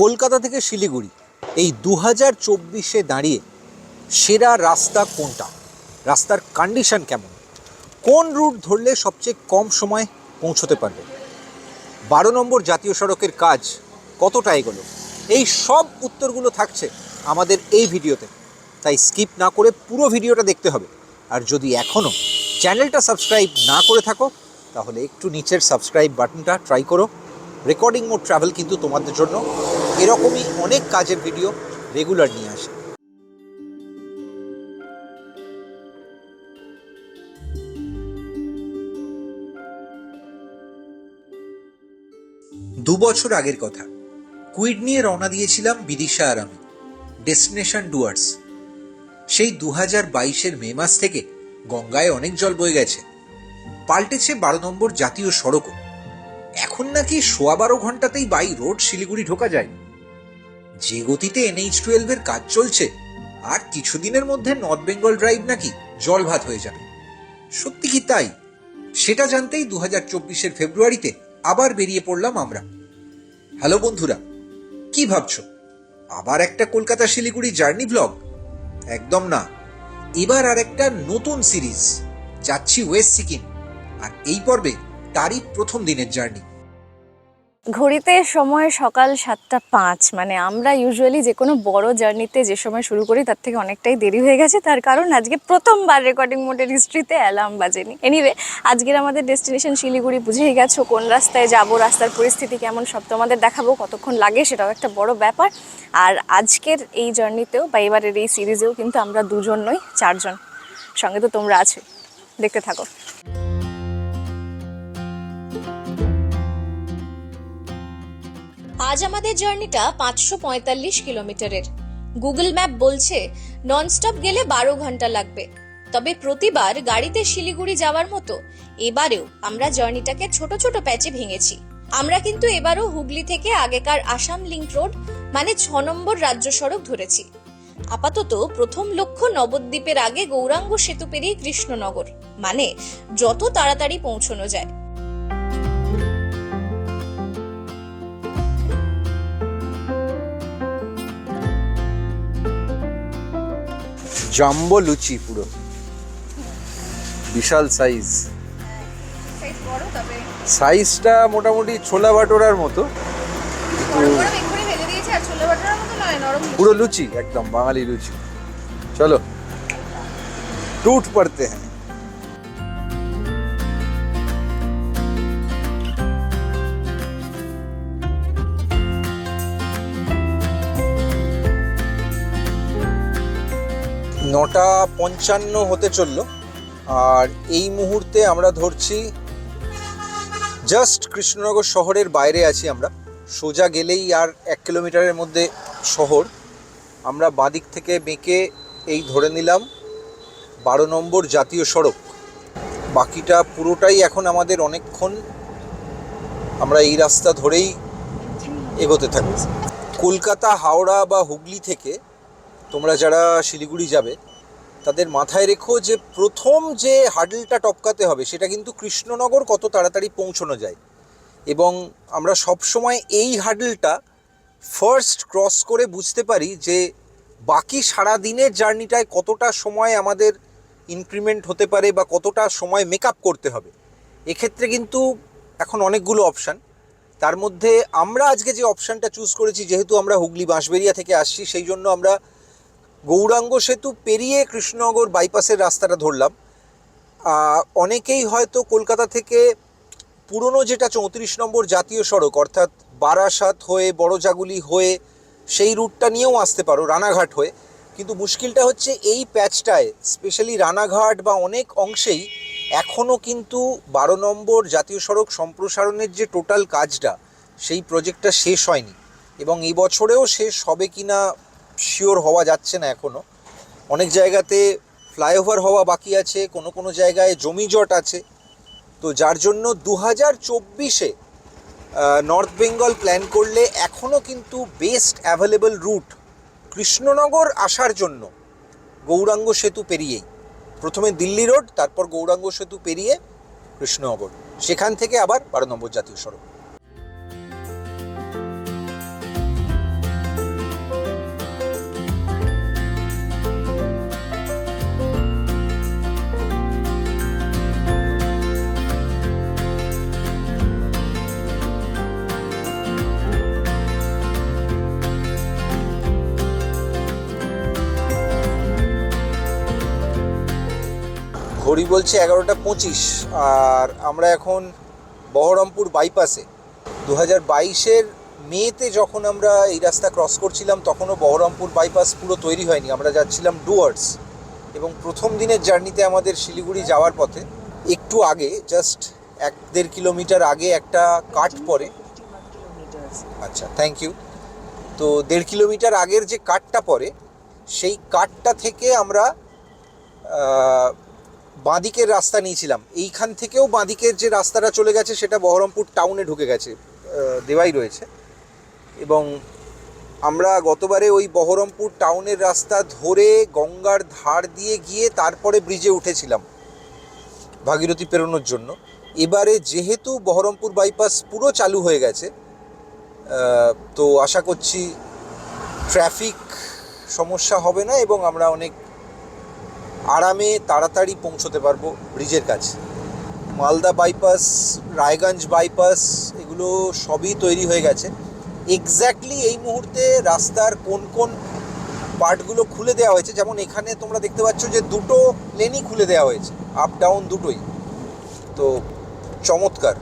কলকাতা থেকে শিলিগুড়ি। এই দু হাজার চব্বিশে দাঁড়িয়ে সেরা রাস্তা কোনটা? রাস্তার কন্ডিশন কেমন? কোন রুট ধরলে সবচেয়ে কম সময় পৌঁছতে পারবে? বারো নম্বর জাতীয় সড়কের কাজ কতটা এগোলো? এই সব উত্তরগুলো থাকছে আমাদের এই ভিডিওতে। তাই স্কিপ না করে পুরো ভিডিওটা দেখতে হবে। আর যদি এখনও চ্যানেলটা সাবস্ক্রাইব না করে থাকো, তাহলে একটু নিচের সাবস্ক্রাইব বাটনটা ট্রাই করো। রেকর্ডিং মোড ট্রাভেল কিন্তু তোমাদের জন্য এরকমই অনেক কাজের ভিডিও রেগুলার নিয়ে আসে। দু বছর আগের কথা। কুইড নিয়ে রওনা দিয়েছিলাম বিদিশা আর আমি ডেস্টিনেশন ডুয়ার্স সেই দু হাজার বাইশের মে মাস থেকে গঙ্গায় অনেক জল বয়ে গেছে। পাল্টেছে বারো নম্বর জাতীয় সড়কও। এখন নাকি সোয়া বারো ঘন্টাতেই বাই রোড শিলিগুড়ি ঢোকা যায়। যে গতিতে এনএইচ টুয়েলভের কাজ চলছে, আর কিছুদিনের মধ্যে নর্থ বেঙ্গল ড্রাইভ নাকি জলভাত হয়ে যাবে। সত্যি কি তাই? সেটা জানতেই দু হাজার চব্বিশের ফেব্রুয়ারিতে আবার বেরিয়ে পড়লাম আমরা। হ্যালো বন্ধুরা, কি ভাবছ? আবার একটা কলকাতা শিলিগুড়ি জার্নি ব্লগ একদম না। এবার আর একটা নতুন সিরিজ। যাচ্ছি ওয়েস্ট সিকিম আর এই পর্বে তারই প্রথম দিনের জার্নি। ঘড়িতে সময় সকাল সাতটা পাঁচ মানে আমরা ইউজুয়ালি যে কোনো বড় জার্নিতে যে সময় শুরু করি, তার থেকে অনেকটাই দেরি হয়ে গেছে। তার কারণ আজকে প্রথমবার রেকর্ডিং মোডের হিস্ট্রিতে অ্যালার্ম বাজেনি। এনিওয়ে আজকের আমাদের ডেস্টিনেশন শিলিগুড়ি, বুঝেই গেছো কোন রাস্তায় যাব, রাস্তার পরিস্থিতি কেমন, সব তোমাদের দেখাবো, কতক্ষণ লাগে সেটাও একটা বড় ব্যাপার। আর আজকের এই জার্নিতেও বা এবারের এই সিরিজেও কিন্তু আমরা দুজন নই, চারজন। সঙ্গে তো তোমরা আছো, দেখতে থাকো। আজ আমাদের জার্নিটা পাঁচশো পঁয়তাল্লিশ কিলোমিটারের। গুগল ম্যাপ বলছে ননস্টপ গেলে বারো ঘণ্টা লাগবে। তবে প্রতিবার গাড়িতে শিলিগুড়ি যাওয়ার মতো, এবারেও আমরা জার্নিটাকে ছোট ছোট প্যাচে ভেঙেছি। আমরা কিন্তু এবারও হুগলি থেকে আগেকার আসাম লিঙ্ক রোড মানে ছ নম্বর রাজ্য সড়ক ধরেছি। আপাতত প্রথম লক্ষ্য নবদ্বীপের আগে গৌরাঙ্গ সেতু পেরিয়ে কৃষ্ণনগর মানে যত তাড়াতাড়ি পৌঁছানো যায়। জাম্বো লুচি পুরো। বিশাল সাইজ সাইজটা মোটামুটি ছোলা ভাটোরার মতো। পুরো লুচি। একদম বাঙালি লুচি। চলো। টুট পড়তে হ্যাঁ। নটা পঞ্চান্ন হতে চলল। আর এই মুহূর্তে আমরা ধরছি জাস্ট কৃষ্ণনগর শহরের বাইরে আছি আমরা। সোজা গেলেই আর এক কিলোমিটারের মধ্যে শহর। আমরা বাঁদিক থেকে বেঁকে এই ধরে নিলাম বারো নম্বর জাতীয় সড়ক। বাকিটা পুরোটাই এখন আমাদের অনেকক্ষণ আমরা এই রাস্তা ধরেই এগোতে থাকি। কলকাতা, হাওড়া বা হুগলি থেকে তোমরা যারা শিলিগুড়ি যাবে, তাদের মাথায় রেখো যে প্রথম যে হাডলটা টপকাতে হবে, সেটা কিন্তু কৃষ্ণনগর কত তাড়াতাড়ি পৌঁছানো যায়। এবং আমরা সব সময় এই হাডলটা ফার্স্ট ক্রস করে বুঝতে পারি যে বাকি সারা দিনের জার্নিটায় কতটা সময় আমাদের ইনক্রিমেন্ট হতে পারে বা কতটা সময় মেকআপ করতে হবে। এক্ষেত্রে কিন্তু এখন অনেকগুলো অপশান তার মধ্যে আমরা আজকে যে অপশানটা চুজ করেছি, যেহেতু আমরা হুগলি বাঁশবেরিয়া থেকে আসছি, সেই জন্য আমরা গৌরাঙ্গ সেতু পেরিয়ে কৃষ্ণনগর বাইপাসের রাস্তাটা ধরলাম। অনেকেই হয়তো কলকাতা থেকে পুরনো যেটা চৌত্রিশ নম্বর জাতীয় সড়ক, অর্থাৎ বারাসাত হয়ে, বড়জাগুলি হয়ে, সেই রুটটা নিয়েও আসতে পারো, রানাঘাট হয়ে। কিন্তু মুশকিলটা হচ্ছে এই প্যাচটায়, স্পেশালি রানাঘাট বা অনেক অংশেই এখনও কিন্তু বারো নম্বর জাতীয় সড়ক সম্প্রসারণের যে টোটাল কাজটা, সেই প্রজেক্টটা শেষ হয়নি। এবং এই বছরেও শেষ হবে কি না শিওর হওয়া যাচ্ছে না এখনও অনেক জায়গাতে ফ্লাইওভার হওয়া বাকি আছে, কোনো কোনো জায়গায় জমি জট আছে। তো যার জন্য দু হাজার চব্বিশে নর্থ বেঙ্গল প্ল্যান করলে এখনও কিন্তু বেস্ট অ্যাভেলেবল রুট কৃষ্ণনগর আসার জন্য গৌরাঙ্গ সেতু পেরিয়েই প্রথমে দিল্লি রোড তারপর গৌরাঙ্গ সেতু পেরিয়ে কৃষ্ণনগর। সেখান থেকে আবার বারো নম্বর জাতীয় সড়ক। ঘড়ি বলছে এগারোটা পঁচিশ, আর আমরা এখন বহরমপুর বাইপাসে। দু হাজার বাইশের মেতে যখন আমরা এই রাস্তা ক্রস করছিলাম, তখনও বহরমপুর বাইপাস পুরো তৈরি হয়নি। আমরা যাচ্ছিলাম ডুয়ার্স, এবং প্রথম দিনের জার্নিতে আমাদের শিলিগুড়ি যাওয়ার পথে একটু আগে জাস্ট এক দেড় কিলোমিটার আগে একটা কাট পড়ে। আচ্ছা থ্যাংক ইউ তো দেড় কিলোমিটার আগের যে কাটটা পড়ে, সেই কাটটা থেকে আমরা বাঁদিকের রাস্তা নিয়েছিলাম। এইখান থেকেও বাঁদিকের যে রাস্তাটা চলে গেছে, সেটা বহরমপুর টাউনে ঢুকে গেছে দেওয়াই রয়েছে। এবং আমরা গতবারে ওই বহরমপুর টাউনের রাস্তা ধরে গঙ্গার ধার দিয়ে গিয়ে তারপরে ব্রিজে উঠেছিলাম, ভাগীরথী পেরোনোর জন্য। এবারে যেহেতু বহরমপুর বাইপাস পুরো চালু হয়ে গেছে তো আশা করছি ট্রাফিক সমস্যা হবে না এবং আমরা অনেক আরামে তাড়াতাড়ি পৌঁছতে পারব ব্রিজের কাছে। মালদা বাইপাস রায়গঞ্জ বাইপাস এগুলো সবই তৈরি হয়ে গেছে। এক্স্যাক্টলি এই মুহূর্তে রাস্তার কোন কোন পার্টগুলো খুলে দেওয়া হয়েছে, যেমন এখানে তোমরা দেখতে পাচ্ছ যে দুটো লেনই খুলে দেওয়া হয়েছে আপ ডাউন দুটোই। তো চমৎকার।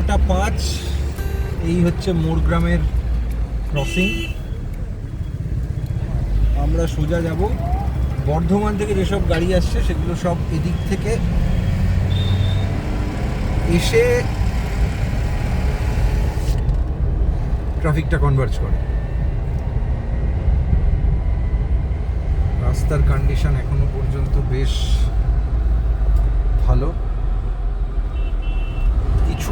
বারোটা পাঁচ। এই হচ্ছে মোর গ্রামের ক্রসিং আমরা সোজা যাব। বর্ধমান থেকে যেসব গাড়ি আসছে, সেগুলো সব এদিক থেকে। এসে ট্রাফিকটা কনভার্জ করে। রাস্তার কন্ডিশন এখনও পর্যন্ত বেশ ভালো।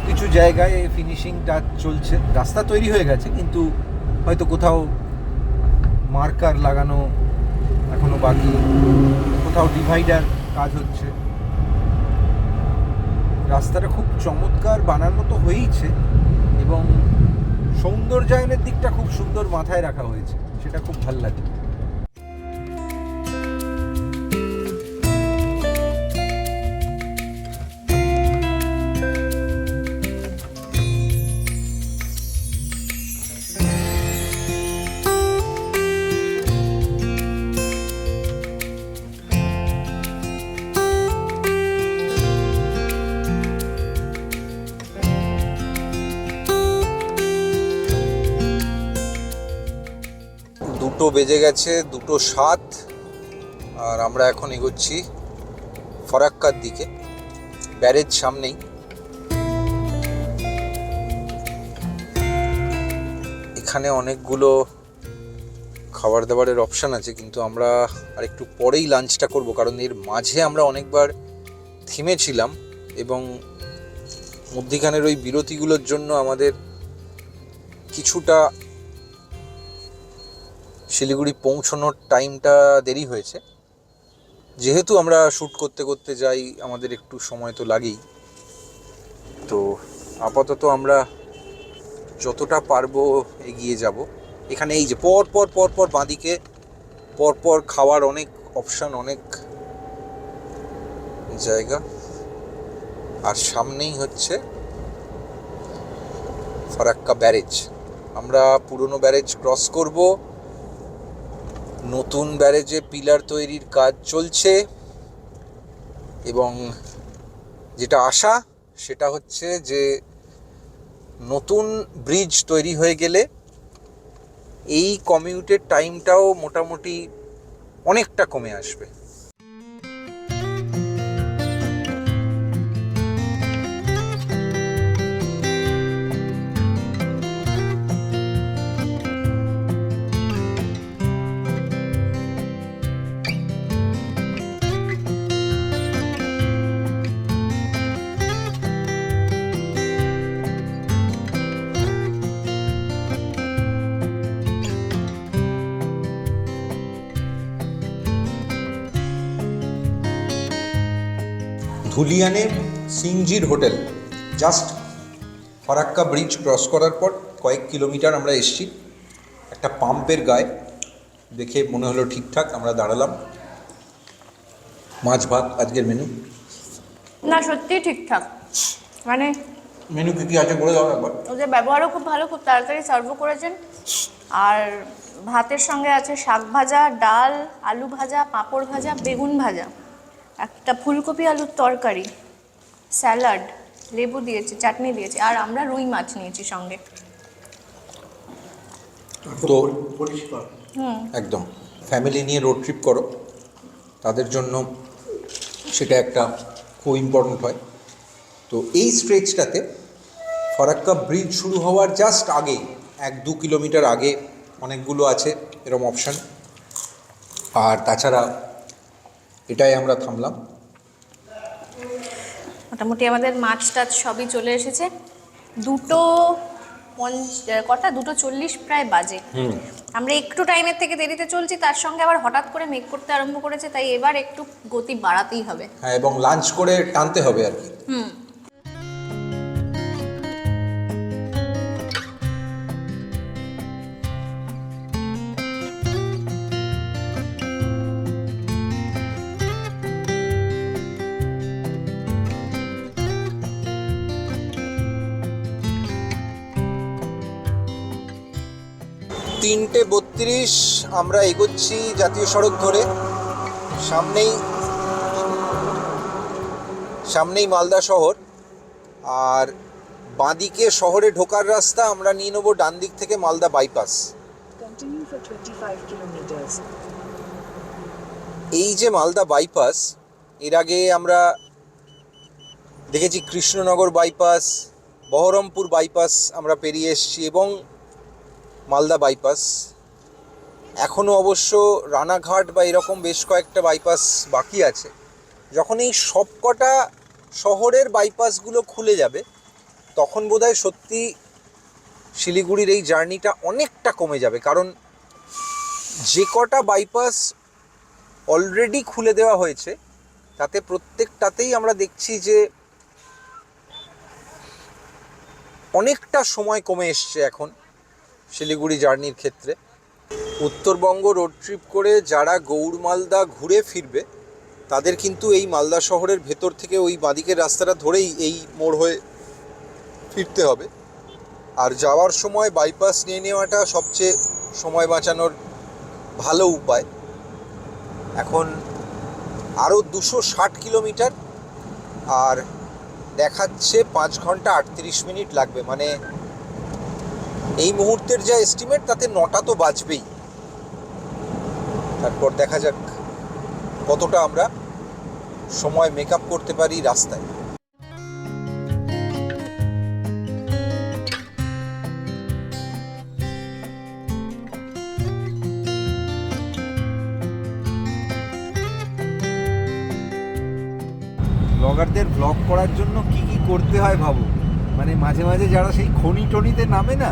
কিছু জায়গায় ফিনিশিং টাচ চলছে। রাস্তা তৈরি হয়ে গেছে, কিন্তু হয়তো কোথাও মার্কার লাগানো এখনও বাকি, কোথাও ডিভাইডার কাজ হচ্ছে। রাস্তাটা খুব চমৎকার বানানো তো হয়েইছে এবং সৌন্দর্যায়নের দিকটা খুব সুন্দর মাথায় রাখা হয়েছে, সেটা খুব ভালো লাগে। বেজে গেছে দুটো সাত, আর আমরা এখন এগোচ্ছি ফরাক্কার দিকে। ব্যারেজ সামনেই। এখানে অনেকগুলো খাবার দাবারের অপশান আছে, কিন্তু আমরা আর একটু পরেই লাঞ্চটা করব, কারণ এর মাঝে আমরা অনেকবার থেমেছিলাম এবং মধ্যিখানের ওই বিরতিগুলোর জন্য আমাদের কিছুটা শিলিগুড়ি পৌঁছানোর টাইমটা দেরি হয়েছে। যেহেতু আমরা শ্যুট করতে করতে যাই, আমাদের একটু সময় তো লাগেই। তো আপাতত আমরা যতটা পারব এগিয়ে যাব। এখানে এই যে পর পর পর পর বাঁদিকে পর পর খাওয়ার অনেক অপশান অনেক জায়গা। আর সামনেই হচ্ছে ফারাক্কা ব্যারেজ। আমরা পুরনো ব্যারেজ ক্রস করব। নতুন ব্যারেজে পিলার তৈরির কাজ চলছে এবং যেটা আশা, সেটা হচ্ছে যে নতুন ব্রিজ তৈরি হয়ে গেলে এই কমিউটের টাইমটাও মোটামুটি অনেকটা কমে আসবে। ধুলিয়ানে সিংজির hotel just Farakka bridge cross করার পর কয়েক কিলোমিটার আমরা এসেছি। একটা পাম্পের গায়ে দেখে মনে হলো ঠিকঠাক আমরা দাঁড়ালাম। মাছ ভাত আজকের মেনু না সত্যিই ঠিকঠাক। মানে মেনু কি কি আছে বলে দাও একবার। ওদের ব্যবহারও খুব ভালো খুব তাড়াতাড়ি সার্ভও করেছেন। আর ভাতের সঙ্গে আছে শাক ভাজা ডাল আলু ভাজা পাঁপড় ভাজা বেগুন ভাজা। একটা ফুলকপি আলুর তরকারি স্যালাড লেবু দিয়েছে চাটনি দিয়েছে আর আমরা রুই মাছ নিয়েছি সঙ্গে। তো পরিষ্কার। একদম। ফ্যামিলি নিয়ে রোড ট্রিপ করো। তাদের জন্য সেটা একটা খুব ইম্পর্ট্যান্ট হয়। তো এই স্ট্রেচটাতে ফরাক্কা ব্রিজ শুরু হওয়ার জাস্ট আগে এক দু কিলোমিটার আগে অনেকগুলো আছে এরম অপশান আর তাছাড়া এটাই আমরা থামলাম। মোটামুটি আমাদের মাছ টাছ সবই চলে এসেছে। দুটো কটা? দুটো চল্লিশ প্রায় বাজে। আমরা একটু টাইমের থেকে দেরিতে চলছি তার সঙ্গে আবার হঠাৎ করে মেক করতে আরম্ভ করেছে তাই এবার একটু গতি বাড়াতেই হবে। হ্যাঁ এবং লাঞ্চ করে টানতে হবে আর কি। হুম। তিনটে বত্রিশ আমরা এগোচ্ছি জাতীয় সড়ক ধরে। সামনেই সামনেই মালদা শহর। আর বাঁদিকে শহরে ঢোকার রাস্তা আমরা নিয়ে নেব ডান দিক থেকে Malda bypass Continue for 25 kilometers. এই যে মালদা বাইপাস এর আগে আমরা দেখেছি কৃষ্ণনগর বাইপাস বহরমপুর বাইপাস আমরা পেরিয়ে এসেছি এবং মালদা বাইপাস। এখনও অবশ্য রানাঘাট বা এরকম বেশ কয়েকটা বাইপাস বাকি আছে। যখন এই সবকটা শহরের বাইপাসগুলো খুলে যাবে, তখন বোধহয় সত্যি শিলিগুড়ির এই জার্নিটা অনেকটা কমে যাবে। কারণ যে কটা বাইপাস অলরেডি খুলে দেওয়া হয়েছে, তাতে প্রত্যেকটাতেই আমরা দেখছি যে অনেকটা সময় কমে এসছে এখন। শিলিগুড়ি জার্নির ক্ষেত্রে। উত্তরবঙ্গ রোড ট্রিপ করে যারা গৌড়মালদা ঘুরে ফিরবে, তাদের কিন্তু এই মালদা শহরের ভেতর থেকে ওই বাঁদিকের রাস্তাটা ধরেই এই মোড় হয়ে ফিরতে হবে। আর যাওয়ার সময় বাইপাস নিয়ে নেওয়াটা সবচেয়ে সময় বাঁচানোর ভালো উপায়। এখন আরও দুশো ষাট কিলোমিটার, আর দেখাচ্ছে পাঁচ ঘণ্টা আটত্রিশ মিনিট লাগবে। মানে এই মুহূর্তের যা এস্টিমেট তাতে নটা তো বাজবেই। তারপর দেখা যাক কতটা আমরা সময় মেকআপ করতে পারি রাস্তায়। ব্লগারদের ব্লগ করার জন্য কি কি করতে হয় ভাবো? মানে মাঝে মাঝে যারা সেই খনি টনিতে নামে না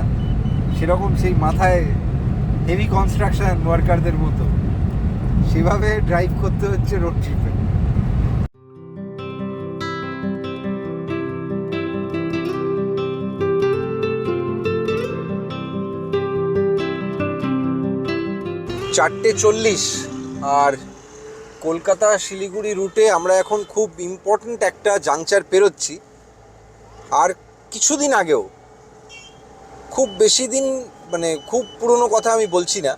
সেরকম সেই মাথায় হেভি কনস্ট্রাকশন ওয়ার্কারদের মতো। সেভাবে ড্রাইভ করতে হচ্ছে রোড ট্রিপে চারটে চল্লিশ আর কলকাতা শিলিগুড়ি রুটে আমরা এখন খুব ইম্পর্ট্যান্ট একটা জাংচার পেরোচ্ছি। আর কিছুদিন আগেও খুব বেশি দিন মানে খুব পুরনো কথা আমি বলছি না।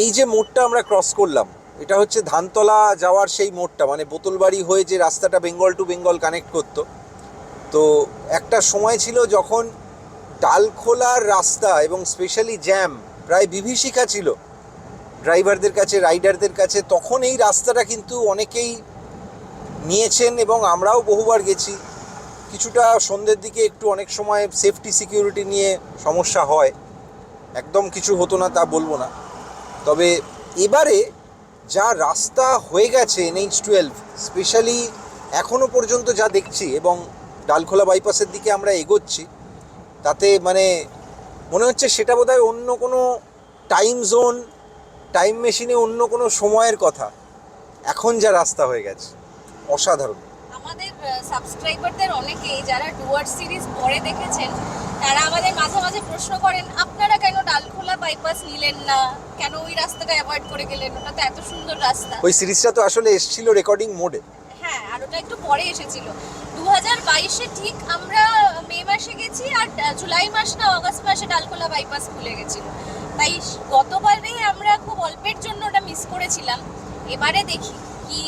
এই যে মোড়টা আমরা ক্রস করলাম, এটা হচ্ছে ধানতলা যাওয়ার সেই মোড়টা মানে বোতলবাড়ি হয়ে যে রাস্তাটা বেঙ্গল টু বেঙ্গল কানেক্ট করতো। তো একটা সময় ছিল যখন ডালখোলার রাস্তা এবং স্পেশালি জ্যাম প্রায় বিভীষিকা ছিল। ড্রাইভারদের কাছে রাইডারদের কাছে, তখন এই রাস্তাটা কিন্তু অনেকেই নিয়েছেন এবং আমরাও বহুবার গেছি। কিছুটা সন্ধ্যের দিকে একটু অনেক সময় সেফটি সিকিউরিটি নিয়ে সমস্যা হয়। একদম কিছু হতো না তা বলব না। তবে এবারে যা রাস্তা হয়ে গেছে এনএইচ টুয়েলভ স্পেশালি এখনও পর্যন্ত যা দেখছি এবং ডালখোলা বাইপাসের দিকে আমরা এগোচ্ছি, তাতে মানে মনে হচ্ছে সেটা বোধহয় অন্য কোনো টাইম জোন টাইম মেশিনে অন্য কোনো সময়ের কথা। এখন যা রাস্তা হয়ে গেছে, অসাধারণ। আমাদের সাবস্ক্রাইবারদের অনেকেই যারা ডুয়ার সিরিজ পরে দেখেছেন তারা আমাদের মাঝে মাঝে প্রশ্ন করেন আপনারা কেন ডালখোলা বাইপাস নিলেন না? কেন ওই রাস্তাটা অ্যাভয়েড করে গেলেন? ওটা তো এত সুন্দর রাস্তা। ওই সিরিজটা তো আসলে এসেছিল রেকর্ডিং মোডে হ্যাঁ আর ওটা একটু পরে এসেছিল। দু হাজার বাইশে ঠিক আমরা মে মাসে গেছি আর জুলাই মাস না অগস্ট মাসে ডালখোলা বাইপাস খুলে গেছিল। তাই গতবারে আমরা খুব অল্পের জন্য ওটা মিস করেছিলাম। এবারে দেখি। কি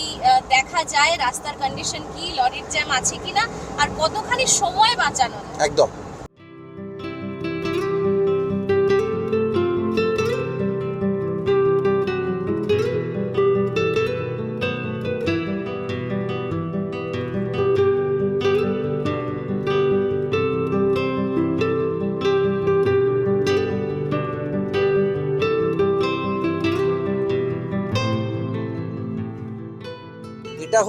দেখা যায়, রাস্তার কন্ডিশন কি, লরির জ্যাম আছে কিনা, আর কতখানি সময় বাঁচানো? একদম।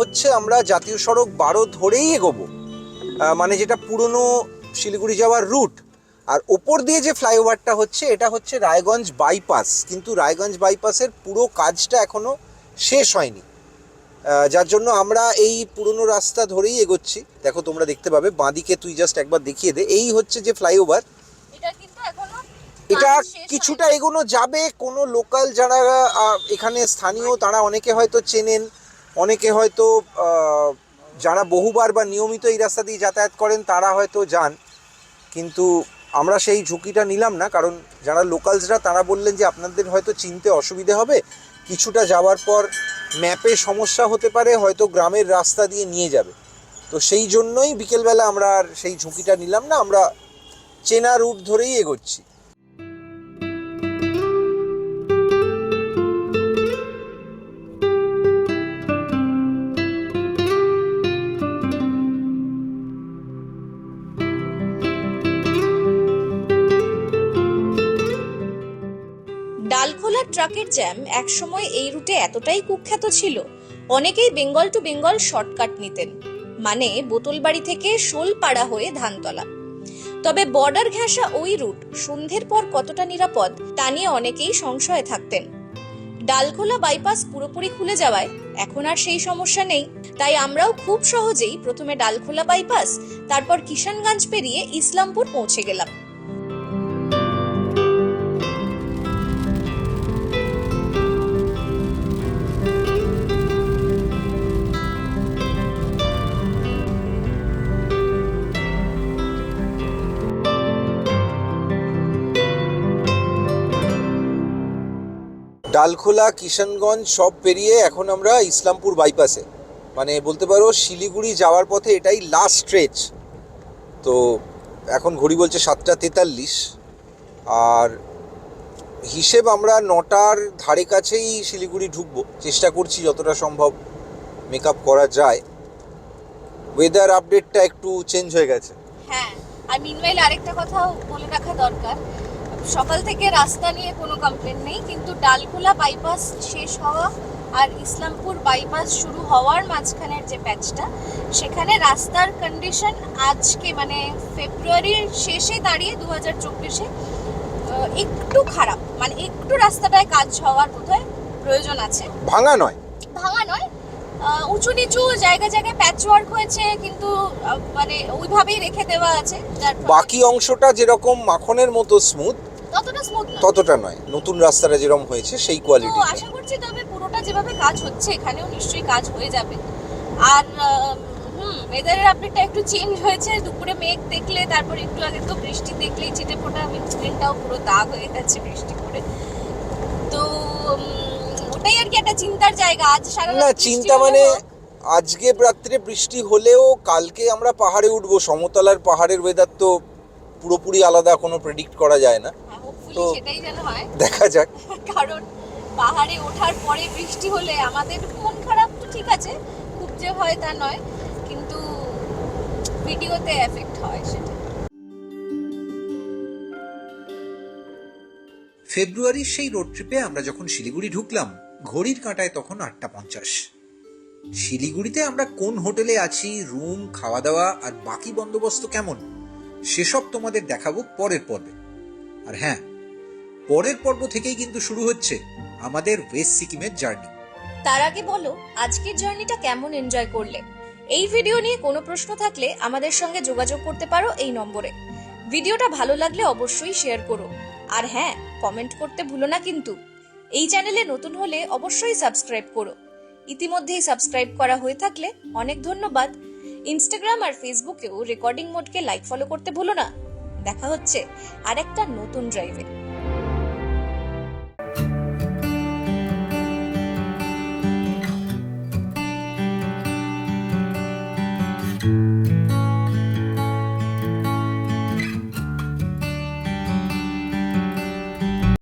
হচ্ছে আমরা জাতীয় সড়ক বারো ধরেই এগোবো। মানে যেটা পুরনো শিলিগুড়ি যাওয়ার রুট আর ওপর দিয়ে যে ফ্লাইওভারটা হচ্ছে এটা হচ্ছে রায়গঞ্জ বাইপাস কিন্তু রায়গঞ্জ বাইপাসের পুরো কাজটা এখনও শেষ হয়নি। যার জন্য আমরা এই পুরনো রাস্তা ধরেই এগোচ্ছি। দেখো তোমরা দেখতে পাবে বাঁদিকে তুই জাস্ট একবার দেখিয়ে দে। এই হচ্ছে যে ফ্লাইওভার। এটা কিছুটা এগোনো যাবে। কোনো লোকাল যারা এখানে স্থানীয় তারা অনেকে হয়তো চেনেন। অনেকে হয়তো যারা বহুবার বা নিয়মিত এই রাস্তা দিয়ে যাতায়াত করেন, তারা হয়তো যান। কিন্তু আমরা সেই ঝুঁকিটা নিলাম না, কারণ যারা লোকালসরা তারা বললেন যে আপনাদের হয়তো চিনতে অসুবিধে হবে। কিছুটা যাওয়ার পর ম্যাপে সমস্যা হতে পারে, হয়তো গ্রামের রাস্তা দিয়ে নিয়ে যাবে। তো সেই জন্যই বিকেলবেলা আমরা আর সেই ঝুঁকিটা নিলাম না, আমরা চেনা রুট ধরেই এগোচ্ছি। ট্রাকের জ্যাম একসময় এই রুটে এতটাই কুখ্যাত ছিল, অনেকেই বেঙ্গল টু বেঙ্গল শর্টকাট নিতেন মানে বোতলবাড়ি থেকে শোলপাড়া হয়ে ধানতলা। তবে বর্ডার ঘেঁষা ওই রুট সন্ধ্যের পর কতটা নিরাপদ, তা নিয়ে অনেকেই সংশয়ে থাকতেন। ডালখোলা বাইপাস পুরোপুরি খুলে যাওয়ায় এখন আর সেই সমস্যা নেই, তাই আমরাও খুব সহজেই প্রথমে ডালখোলা বাইপাস, তারপর কিষানগঞ্জ পেরিয়ে ইসলামপুর পৌঁছে গেলাম। ডালখোলা, কিষানগঞ্জ সব পেরিয়ে এখন আমরা ইসলামপুর বাইপাসে। মানে বলতে পারো, শিলিগুড়ি যাওয়ার পথে এটাই লাস্ট স্ট্রেচ তো এখন ঘড়ি বলছে সাতটা তেতাল্লিশ। আর হিসেব আমরা নটার ধারে কাছেই শিলিগুড়ি ঢুকবো। চেষ্টা করছি যতটা সম্ভব মেক করা যায়। ওয়েদার আপডেটটা একটু চেঞ্জ হয়ে গেছে। হ্যাঁ আর মিনওয়েল আরেকটা কথাও বলে রাখা দরকার। সকাল থেকে রাস্তা নিয়ে কোনো কমপ্লেন নেই কিন্তু ডালখোলা বাইপাস শেষ হওয়া আর ইসলামপুর বাইপাস শুরু হওয়ার মাঝখানের যে প্যাচটা সেখানে রাস্তার কন্ডিশন আজকে মানে ফেব্রুয়ারির শেষে দাঁড়িয়ে দু হাজার চব্বিশে একটু খারাপ। মানে একটু রাস্তাটায় কাজ হওয়ার বোধহয় প্রয়োজন আছে। ভাঙা নয়? ভাঙা নয়। উঁচু নিচু জায়গায় জায়গায় প্যাচ ওয়ার্ক হয়েছে কিন্তু মানে ওইভাবেই রেখে দেওয়া আছে বাকি অংশটা যেরকম মাখনের মতো স্মুথ ততটা স্মুথ না ততটা নয়। নতুন রাস্তাটা যেরকম হয়েছে সেই কোয়ালিটি আশা করছি তবে পুরোটা যেভাবে কাজ হচ্ছে এখানেও নিশ্চয়ই কাজ হয়ে যাবে। আর হুম ওয়েদারের আপডেটটা একটু চেঞ্জ হয়েছে। দুপুরে মেঘ দেখলে তারপর একটু আগে তো বৃষ্টি দেখলেই ছিটে ফোটা উইন্ডস্ক্রিনটাও পুরো দাগ হয়ে যাচ্ছে বৃষ্টি করে তো ওটাই আর কি একটা চিন্তার জায়গা। আজ সারা না চিন্তা মানে আজকে রাত্রে বৃষ্টি হলেও কালকে আমরা পাহাড়ে উঠবো। সমতলার পাহাড়ের ওয়েদার তো পুরোপুরি আলাদা কোনো প্রেডিক্ট করা যায় না। হ্যাঁ, তো- সেটাই যেন হয়। দেখা যাক। কারণ পাহাড়ে ওঠার পরে বৃষ্টি হলে আমাদের মন খারাপ তো ঠিক আছে খুব যে হয় তা নয় কিন্তু ভিডিওতে এফেক্ট হয় সেটা। ফেব্রুয়ারির সেই রোড ট্রিপে আমরা যখন শিলিগুড়ি ঢুকলাম ঘড়ির কাঁটায় তখন আটটা পঞ্চাশ। শিলিগুড়িতে আমরা কোন হোটেলে আছি রুম খাওয়া দাওয়া আর বাকি বন্দোবস্ত কেমন? সেসব তোমাদের দেখাবো পরের পর্বে। আর হ্যাঁ পরের পর্ব থেকেই কিন্তু শুরু হচ্ছে আমাদের ওয়েস্ট সিকিমের জার্নি। তার আগে বলো, আজকের জার্নিটা কেমন এনজয় করলে? এই ভিডিও নিয়ে কোনো প্রশ্ন থাকলে আমাদের সঙ্গে যোগাযোগ করতে পারো এই নম্বরে। ভিডিওটা ভালো লাগলে অবশ্যই শেয়ার করো। আর হ্যাঁ কমেন্ট করতে ভুলো না কিন্তু। এই চ্যানেলে নতুন হলে অবশ্যই সাবস্ক্রাইব করো। ইতিমধ্যেই সাবস্ক্রাইব করা হয়ে থাকলে অনেক ধন্যবাদ। ইনস্টাগ্রাম আর ফেসবুকেও রেকর্ডিং মোডকে লাইক ফলো করতে ভুলো না। দেখা হচ্ছে আরেকটা নতুন ড্রাইভে